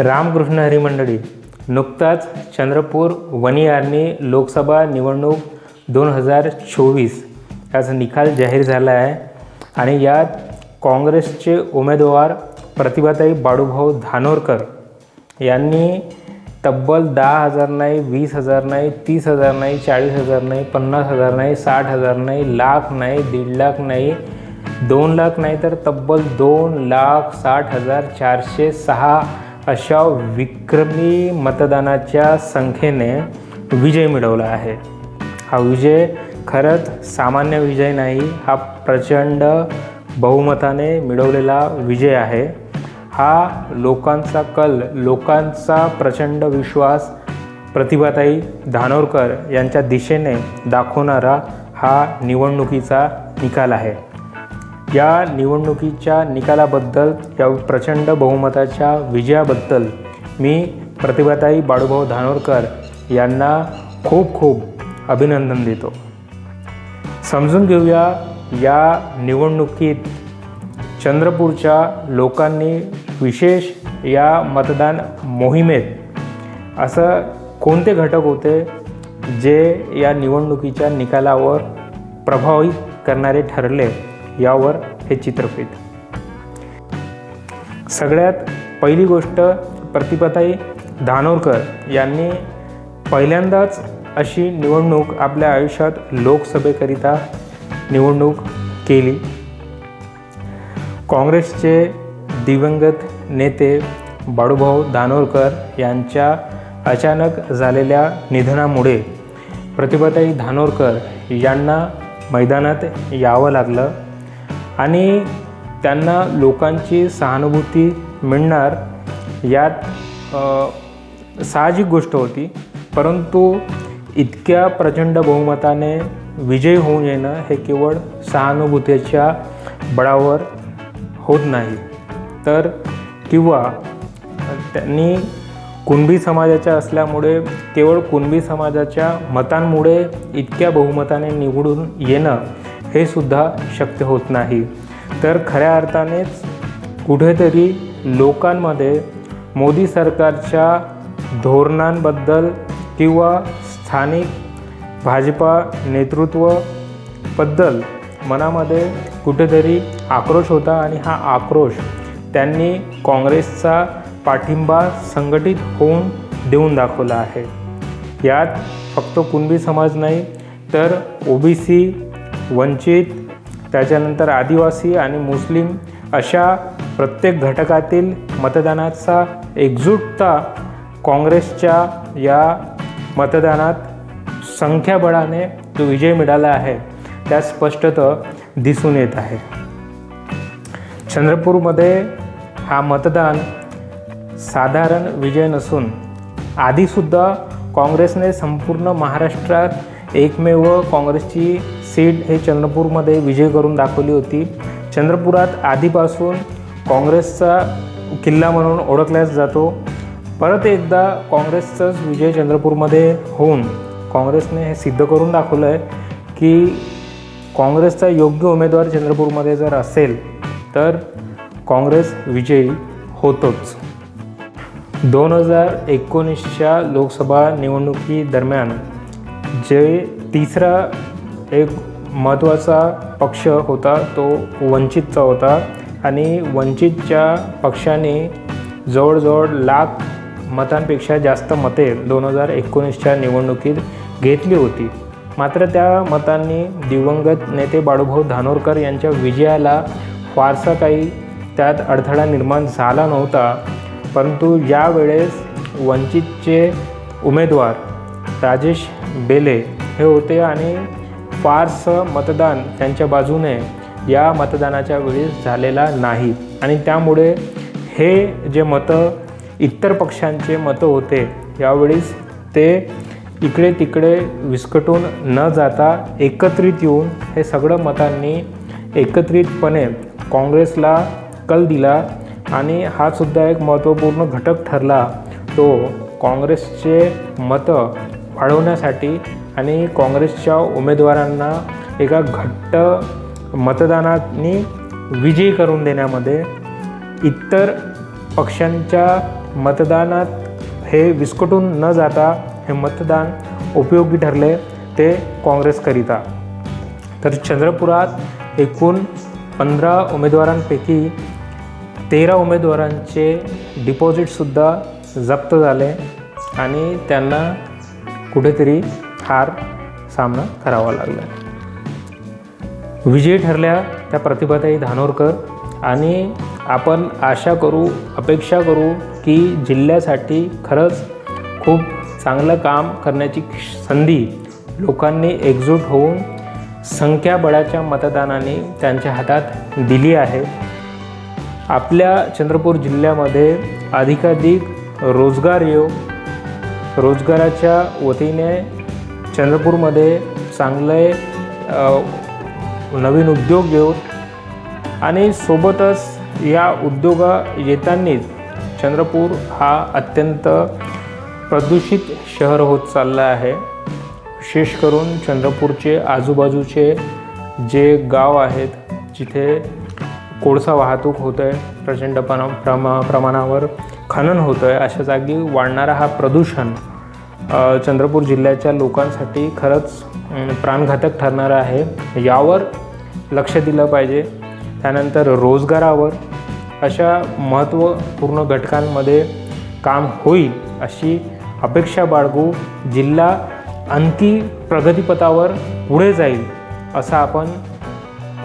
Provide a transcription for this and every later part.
रामकृष्ण हरी मंडळी नुकताच चंद्रपूर वनी आर्मी लोकसभा निवडणूक दोन हजार चोवीस याचा निकाल जाहीर झाला आहे आणि यात काँग्रेसचे उमेदवार प्रतिभाताई बाळूभाऊ धानोरकर यांनी तब्बल दहा हजार नाही वीस हजार नाही तीस हजार नाही चाळीस हजार नाही पन्नास हजार नाही साठ हजार नाही लाख नाही दीड लाख नाही दोन लाख नाही तर तब्बल दोन लाख साठ हजार चारशे सहा अशा विक्रमी मतदानाच्या संख्येने विजय मिळवला आहे. हा विजय खरंच सामान्य विजय नाही हा प्रचंड बहुमताने मिळवलेला विजय आहे. हा लोकांचा कल लोकांचा प्रचंड विश्वास प्रतिभाताई धानोरकर यांच्या दिशेने दाखवणारा हा निवडणुकीचा निकाल आहे. या निवडणुकीच्या निकालाबद्दल या प्रचंड बहुमताच्या विजयाबद्दल मी प्रतिभाताई बाळूभाऊ धानोरकर यांना खूप खूप अभिनंदन देतो. समजून घेऊया या निवडणुकीत चंद्रपूरच्या लोकांनी विशेष या मतदान मोहिमेत असं कोणते घटक होते जे या निवडणुकीच्या निकालावर प्रभावित करणारे ठरले? यावर हे चित्रफित सगळ्यात पहिली गोष्ट प्रतिभाताई धानोरकर यांनी पहिल्यांदाच अशी निवडणूक आपल्या आयुष्यात लोकसभेकरिता निवडणूक केली. काँग्रेसचे दिवंगत नेते बाळूभाऊ धानोरकर यांच्या अचानक झालेल्या निधनामुळे प्रतिभाताई धानोरकर यांना मैदानात यावं लागलं. आणि त्यांना लोकांची सहानुभूती मिळणार यात साहजिक गोष्ट होती. परंतु इतक्या प्रचंड बहुमताने विजय होऊन येणं हे केवळ सहानुभूतीच्या बळावर होत नाही. तर किंवा त्यांनी कुणबी समाजाच्या असल्यामुळे केवळ कुणबी समाजाच्या मतांमुळे इतक्या बहुमताने निवडून येणं हे सुद्धा शक्य होत नाही. तर खऱ्या अर्थानेच कुठेतरी लोकांमध्ये मोदी सरकारच्या धोरणांबद्दल किंवा स्थानिक भाजपा नेतृत्वबद्दल मनामध्ये कुठेतरी आक्रोश होता आणि हा आक्रोश त्यांनी काँग्रेसचा पाठिंबा संघटित होऊन देऊन दाखवला आहे. यात फक्त कुणबी समाज नाही तर ओबीसी वंचित त्याच्यानंतर आदिवासी आणि मुस्लिम अशा प्रत्येक घटकातील मतदानाचा एकजूटता काँग्रेसच्या या मतदानात संख्याबळाने जो विजय मिळाला आहे. त्या स्पष्टतः दिसून येत आहे. चंद्रपूरमध्ये हा मतदान साधारण विजय नसून आधीसुद्धा काँग्रेसने संपूर्ण महाराष्ट्रात एकमेव काँग्रेसची सीट हे चंद्रपूरमध्ये विजय करून दाखवली होती. चंद्रपुरात आधीपासून काँग्रेसचा किल्ला म्हणून ओळखला जातो. परत एकदा काँग्रेसचाच विजय चंद्रपूरमध्ये होऊन काँग्रेसने हे सिद्ध करून दाखवलं आहे की काँग्रेसचा योग्य उमेदवार चंद्रपूरमध्ये जर असेल तर काँग्रेस विजयी होतोच. दोन हजार एकोणीसच्या लोकसभा निवडणुकीदरम्यान जे तिसरा एक महत्त्वाचा पक्ष होता तो वंचितचा होता. आणि वंचितच्या पक्षाने जवळजवळ लाख मतांपेक्षा जास्त मते दोन हजार एकोणीसच्या निवडणुकीत घेतली होती. मात्र त्या मतांनी दिवंगत नेते बाळूभाऊ धानोरकर यांच्या विजयाला फारसा काही त्यात अडथळा निर्माण झाला नव्हता. परंतु यावेळेस वंचितचे उमेदवार राजेश बेले हे होते आणि फारसं मतदान त्यांच्या बाजूने या मतदानाच्या वेळेस झालेला नाही. आणि त्यामुळे हे जे मतं इतर पक्षांचे मतं होते यावेळेस ते इकडे तिकडे विस्कटून न जाता एकत्रित येऊन हे सगळं मतांनी एकत्रितपणे काँग्रेसला कल दिला आणि हा सुद्धा एक महत्त्वपूर्ण घटक ठरला. तो काँग्रेसचे मतं वाढवण्यासाठी आणि काँग्रेसच्या उमेदवारांना एका घट्ट मतदानाने विजयी करून देण्यामध्ये इतर पक्षांच्या मतदानात हे विस्कटून न जाता हे मतदान उपयोगी ठरले ते काँग्रेसकरिता. तर चंद्रपुरात एकूण पंधरा उमेदवारांपैकी तेरा उमेदवारांचे डिपॉझिटसुद्धा जप्त झाले आणि त्यांना कुठेतरी हार सामना करावा लागला. विजयी ठरल्या त्या प्रतिभाताई धानोरकर आणि आपण आशा करू अपेक्षा करू की जिल्ह्यासाठी खरंच खूप चांगलं काम करण्याची संधी लोकांनी एकजूट होऊन संख्याबळाच्या मतदानाने त्यांच्या हातात दिली आहे. आपल्या चंद्रपूर जिल्ह्यामध्ये अधिकाधिक रोजगार येऊ रोजगाराच्या वतीने चंद्रपूरमध्ये चांगले नवीन उद्योग घेऊन आणि सोबतच या उद्योगा येतानीच चंद्रपूर हा अत्यंत प्रदूषित शहर होत चाललं आहे. विशेष करून चंद्रपूरचे आजूबाजूचे जे गाव आहेत जिथे कोळसा वाहतूक होतं आहे प्रचंड प्रमा प्रमाणावर खनन होतं आहे अशा जागी वाढणारा हा प्रदूषण चंद्रपूर जिल्ह्याच्या लोकांसाठी खरंच प्राणघातक ठरणारा आहे. यावर लक्ष दिलं पाहिजे. त्यानंतर रोजगारावर अशा महत्त्वपूर्ण घटकांमध्ये काम होईल अशी अपेक्षा बाळगू जिल्हा आणखी प्रगतीपथावर पुढे जाईल असं आपण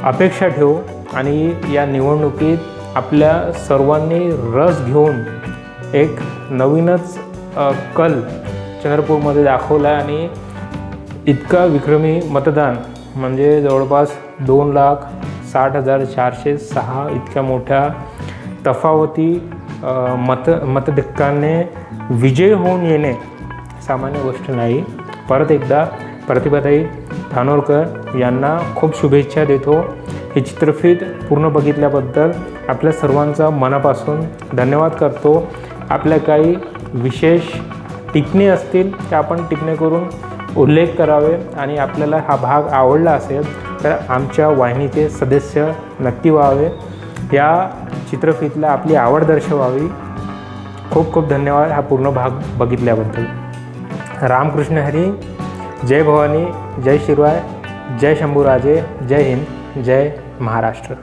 अपेक्षा ठेवू आणि या निवडणुकीत आपल्या सर्वांनी रस घेऊन एक नवीनच कल चंद्रपूरमध्ये दाखवला आणि इतका विक्रमी मतदान म्हणजे जवळपास दोन लाख साठ हजार चारशे सहा इतक्या मोठ्या तफावती मत मतधिक्काने विजय होऊन येणे सामान्य गोष्ट नाही. परत एकदा प्रतिभाताई धानोरकर यांना खूप शुभेच्छा देतो. हे चित्रफित पूर्ण बघितल्याबद्दल आपल्या सर्वांचा मनापासून धन्यवाद करतो. आपल्या काही विशेष टिपणे असतील त्या आपण टिपणे करून उल्लेख करावे आणि आपल्याला हा भाग आवडला असेल तर आमच्या वाहिनीचे सदस्य नक्की व्हावे. या चित्रफितला आपली आवड दर्शवावी. खूप खूप धन्यवाद हा पूर्ण भाग बघितल्याबद्दल. रामकृष्ण हरी जय भवानी जय शिरवाय जय शंभूराजे जय हिंद जय महाराष्ट्र.